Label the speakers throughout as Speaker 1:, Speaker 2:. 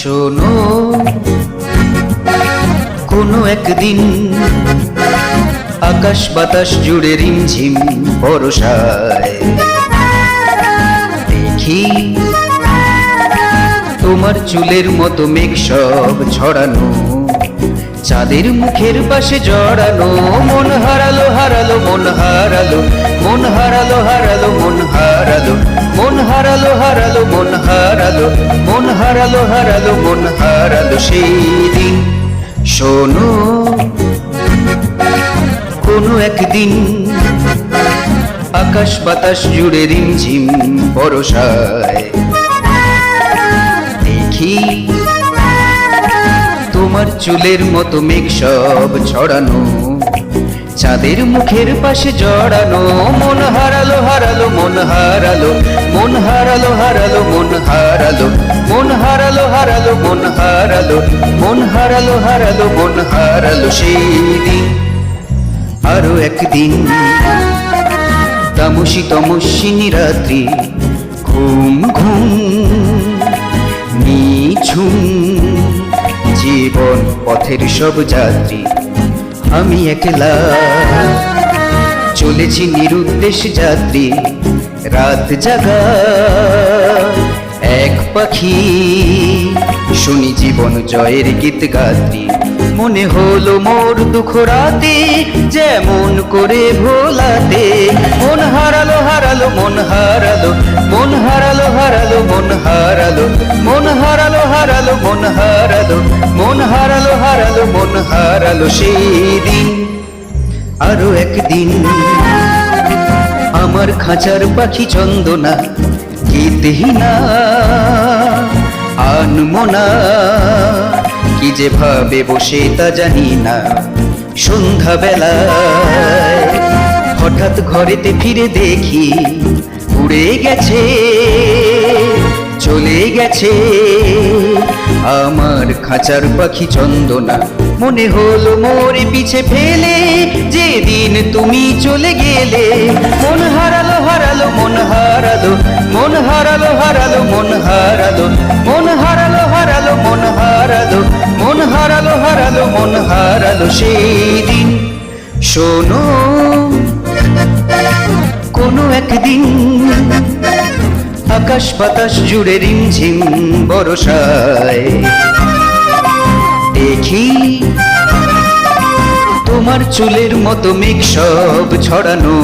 Speaker 1: শোনো, কোনো একদিন আকাশ বাতাস জুড়ে রিমঝিম বরসায় দেখি তোমার চুলের মতো মেঘ সব ছড়ানো, চাঁদের মুখের পাশে জড়ানো, মন হারালো হারালো, মন হারালো মন হারালো হারালো, মন হারালো। হারালো হারালো, মন হারালো মন হারালো হারালো, মন হারালো সেই দিন শোনো, কোনো একদিন আকাশ বাতাস জুড়ে রিমঝিম বরসায় দেখি তোমার চুলের মতো মেঘ সব ছড়ানো, চাঁদের মুখের পাশে জড়ানো, মন হারালো হারালো, মন হারালো মন হারালো হারালো, মন হারালো। মন হারালো হারালো, মন হারালো। মন হারালো হারালো, মন হারালো সেই দিন আরও একদিন। তামসী তমস্বিনী রাত্রি ঘুম ঘুম, নিঝুম। জীবন পথের সব যাত্রী। আমি একলা। চলেছি নিরুদ্দেশ যাত্রী। রাত জাগা, এক পাখি। শুনি জীবন জয়ের গীত গাত্রী। মনে হলো মোর দুঃখ রাতে, যেমন করে ভোলাতে। মন হারালো হারালো, মন হারালো মন হারালো হারালো, মন হারালো। মন হারালো হারালো, মন হারালো মন হারালো হারালো, মন হারালো, সেই দিন। আরও একদিন। আমার খাঁচার পাখি চন্দনা, গীতহীনা, আনমনা। কি যে ভাবে বসে তা জানি না, সন্ধ্যাবেলায় হঠাৎ ঘরেতে ফিরে দেখি, উড়ে গেছে, চলে গেছে। আমার খাঁচার পাখি চন্দনা। মনে হলো মোর পিছে ফেলে, যেদিন তুমি চলে গেলে। মন হারালো হারালো, মন হারালো মন হারালো হারালো, মন হারালো। মন হারালো হারালো, মন হারালো মন হারালো হারালো, মন হারালো সেই দিন শোনো, কোনো একদিন আকাশ বাতাস জুড়ে রিমঝিম বরসায়। দেখি, তোমার চুলের মতো মেঘ সব ছড়ানো,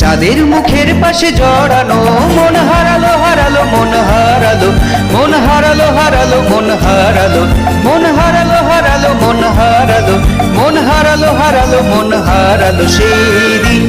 Speaker 1: চাঁদের মুখের পাশে জড়ানো, মন হারালো হারালো, মন হারালো মন হারালো হারালো, মন হারালো মন হারালো হারালো, মন হারালো মন হারালো হারালো, মন হারালো, সেই দিন